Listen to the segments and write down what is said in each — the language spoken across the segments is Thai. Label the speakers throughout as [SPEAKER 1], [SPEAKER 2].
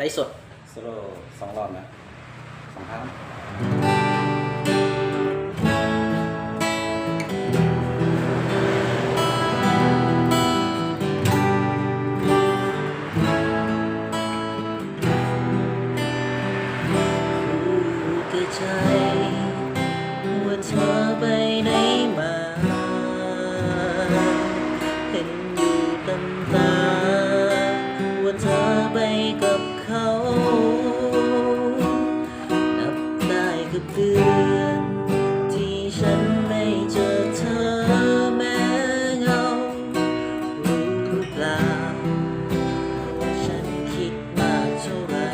[SPEAKER 1] ไลฟ์สด
[SPEAKER 2] โซโล่สองรอบนะสองครั้ง
[SPEAKER 3] รู้กับใจว่าเธอไปไหนมา เห็นอยู่ตำตาว่า กับเดือน ที่ฉันไม่เจอเธอแม้เงา รู้หรือเปล่าว่าฉันคิดมากเท่าไหร่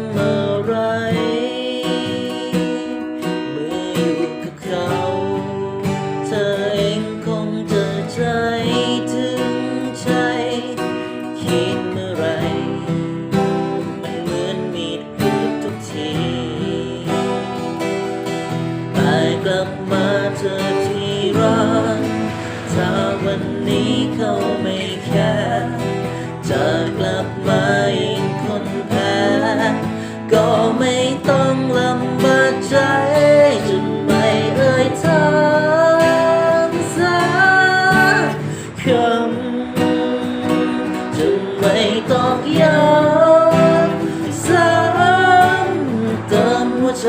[SPEAKER 3] ำอะไร เมื่ออยู่กับเขา เธอเองคงจะใจถึงใจ คิดเมื่อไรไม่เหมือนมีดกรีดทุกทีแต่กลับมาเจอที่ร้านถ้าวันนี้เขาไม่แค่ ก็ไม่ต้องลำบากใจจนไม่เอ่ยทางสักคำจนไม่ตอกย้ำซ้ำเติมหัวใจ